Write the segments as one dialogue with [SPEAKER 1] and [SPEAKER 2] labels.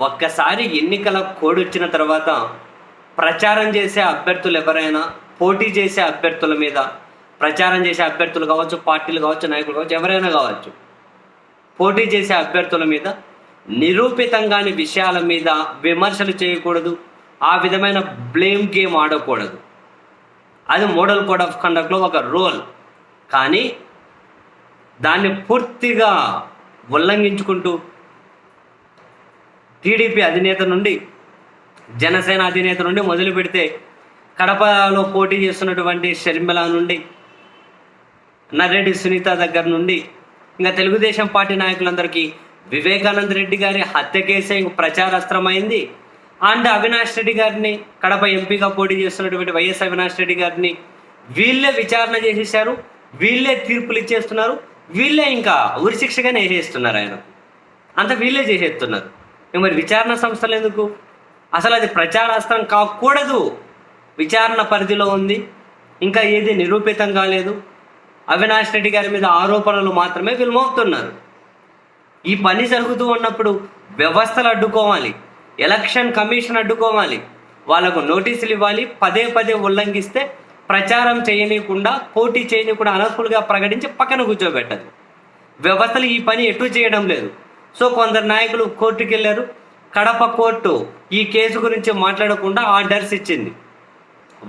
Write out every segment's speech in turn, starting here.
[SPEAKER 1] ఒక్కసారి ఎన్నికల కోడ్ వచ్చిన తర్వాత ప్రచారం చేసే అభ్యర్థులు ఎవరైనా పోటీ చేసే అభ్యర్థుల మీద ప్రచారం చేసే అభ్యర్థులు కావచ్చు పార్టీలు కావచ్చు నాయకులు కావచ్చు ఎవరైనా కావచ్చు పోటీ చేసే అభ్యర్థుల మీద నిరూపితంగాని విషయాల మీద విమర్శలు చేయకూడదు. ఆ విధమైన బ్లేమ్ గేమ్ ఆడకూడదు. అది మోడల్ కోడ్ ఆఫ్ కండక్ట్లో ఒక రోల్. కానీ దాన్ని పూర్తిగా ఉల్లంఘించుకుంటూ టీడీపీ అధినేత నుండి జనసేన అధినేత నుండి మొదలు పెడితే కడపలో పోటీ చేస్తున్నటువంటి షర్మిల నుండి నర్రెడ్డి సునీత దగ్గర నుండి ఇంకా తెలుగుదేశం పార్టీ నాయకులందరికీ వివేకానంద రెడ్డి గారి హత్య కేసే ప్రచారాస్త్రమైంది. అండ్ అవినాష్ రెడ్డి గారిని కడప ఎంపీగా పోటీ చేస్తున్నటువంటి వైఎస్ అవినాష్ రెడ్డి గారిని వీళ్ళే విచారణ చేసేసారు వీళ్ళే తీర్పులు ఇచ్చేస్తున్నారు వీళ్ళే ఇంకా ఉరిశిక్షగానే వేసేస్తున్నారు ఆయన. అంత వీళ్ళే చేసేస్తున్నారు. మరి విచారణ సంస్థలు ఎందుకు? అసలు అది ప్రచారాస్త్రం కాకూడదు. విచారణ పరిధిలో ఉంది. ఇంకా ఏది నిరూపితం కాలేదు. అవినాష్ రెడ్డి గారి మీద ఆరోపణలు మాత్రమే విలుమవుతున్నారు ఈ పని జరుగుతూ ఉన్నప్పుడు వ్యవస్థలు అడ్డుకోవాలి. Election commission అడ్డుకోవాలి. వాళ్ళకు నోటీసులు ఇవ్వాలి. పదే పదే ఉల్లంఘిస్తే ప్రచారం చేయనీయకుండా పోటీ చేయనీయకుండా అనర్హులుగా ప్రకటించి పక్కన కూర్చోబెట్టదు. వ్యవస్థలు ఈ పని ఎటు చేయడం లేదు. సో కొందరు నాయకులు కోర్టుకు వెళ్ళారు. కడప కోర్టు ఈ కేసు గురించి మాట్లాడకుండా ఆర్డర్స్ ఇచ్చింది.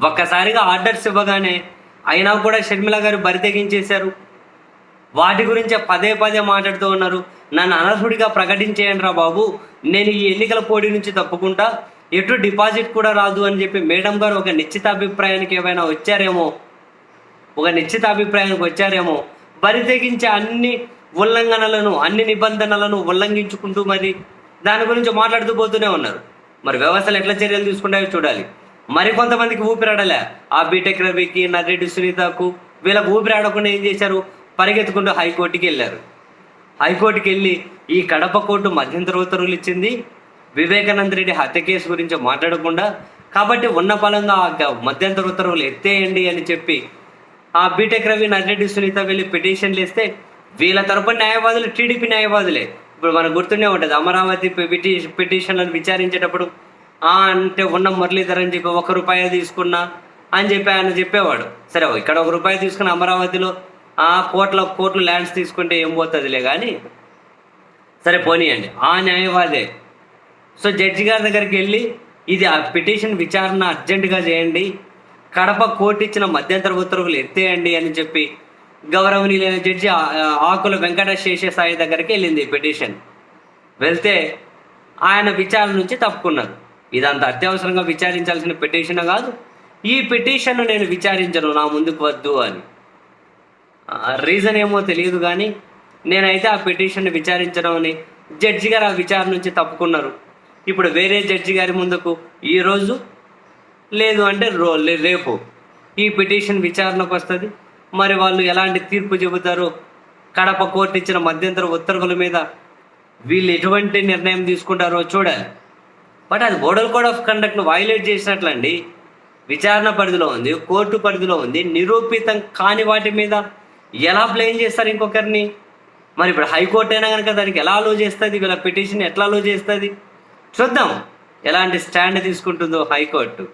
[SPEAKER 1] ఒక్కసారిగా ఆర్డర్స్ ఇవ్వగానే అయినా కూడా షర్మిల గారు బరి తెగించేశారు. వాటి గురించే పదే పదే మాట్లాడుతూ ఉన్నారు. నన్ను అనర్హుడిగా ప్రకటించేయండి రా బాబు. నేను ఈ ఎన్నికల పోటీ నుంచి తప్పుకుంటా. ఎటు డిపాజిట్ కూడా రాదు అని చెప్పి మేడం గారు ఒక నిశ్చితాభిప్రాయానికి ఏమైనా వచ్చారేమో? ఒక నిశ్చితాభిప్రాయానికి వచ్చారేమో? బరి తెగించే అన్ని ఉల్లంఘనలను అన్ని నిబంధనలను ఉల్లంఘించుకుంటూ మరి దాని గురించి మాట్లాడుతూ పోతూనే ఉన్నారు. మరి వ్యవస్థలు ఎట్లా చర్యలు తీసుకుంటాయో చూడాలి. మరి కొంతమందికి ఊపిరాడలే. ఆ బీటెక్ రవికి నర్రెడ్డి సునీతకు వీళ్ళకి ఊపిరాడకుండా ఏం చేశారు? పరిగెత్తుకుంటూ హైకోర్టుకి వెళ్ళారు. హైకోర్టుకి వెళ్ళి ఈ కడప కోర్టు మధ్యంతర ఉత్తర్వులు ఇచ్చింది. వివేకానంద రెడ్డి హత్య కేసు గురించి మాట్లాడకుండా కాబట్టి ఉన్న బలంగా ఆ మధ్యంతర ఉత్తర్వులు ఎత్తేయండి అని చెప్పి ఆ బీటెక్ రవి నర్రెడ్డి సునీత వెళ్ళి పిటిషన్లు ఇస్తే వీళ్ళ తరపున న్యాయవాదులు టీడీపీ న్యాయవాదులే. ఇప్పుడు మనకు గుర్తుండే ఉంటుంది అమరావతి పిటి పిటిషన్లను విచారించేటప్పుడు ఆ అంటే ఉన్న మురళీధర్ అని చెప్పి ఒక రూపాయి తీసుకున్నా అని చెప్పి ఆయన చెప్పేవాడు. సరే ఇక్కడ ఒక రూపాయి తీసుకున్న అమరావతిలో ఆ కోట్ల కోట్లు ల్యాండ్స్ తీసుకుంటే ఏం పోతుందిలే కానీ సరే పోనీయండి. ఆ న్యాయవాదే. సో జడ్జి గారి దగ్గరికి వెళ్ళి ఇది ఆ పిటిషన్ విచారణ అర్జెంటుగా చేయండి. కడప కోర్టు ఇచ్చిన మధ్యంతర ఉత్తర్వులు ఎత్తేయండి అని చెప్పి గౌరవనీయులైన జడ్జి ఆ- ఆకుల వెంకట శేషసాయి దగ్గరికి వెళ్ళింది పిటిషన్. వెళ్తే ఆయన విచారణ నుంచి తప్పుకున్నారు ఇదంత అత్యవసరంగా విచారించాల్సిన పిటిషన్ కాదు. ఈ పిటిషన్ నేను విచారించను నా ముందుకు వద్దు అని. రీజన్ ఏమో తెలియదు కానీ నేనైతే ఆ పిటిషన్ విచారించడం అని జడ్జి గారు ఆ విచారణ నుంచి తప్పుకున్నారు. ఇప్పుడు వేరే జడ్జి గారి ముందుకు ఈరోజు లేదు అంటే రో రేపు ఈ పిటిషన్ విచారణకు వస్తుంది. మరి వాళ్ళు ఎలాంటి తీర్పు చెబుతారో? కడప కోర్టు ఇచ్చిన మధ్యంతర ఉత్తర్వుల మీద వీళ్ళు ఎటువంటి నిర్ణయం తీసుకుంటారో చూడాలి. బట్ అది మోడల్ కోడ్ ఆఫ్ కండక్ట్ను వైలేట్ చేసినట్లండి. విచారణ పరిధిలో ఉంది కోర్టు పరిధిలో ఉంది. నిరూపితం కాని వాటి మీద ఎలా బ్లేమ్ చేస్తారు ఇంకొకరిని? మరి ఇప్పుడు హైకోర్టు అయినా కనుక దానికి ఎలా అలో చేస్తుంది? వీళ్ళ పిటిషన్ ఎట్లా అలో చేస్తుంది? చూద్దాం ఎలాంటి స్టాండ్ తీసుకుంటుందో హైకోర్టు.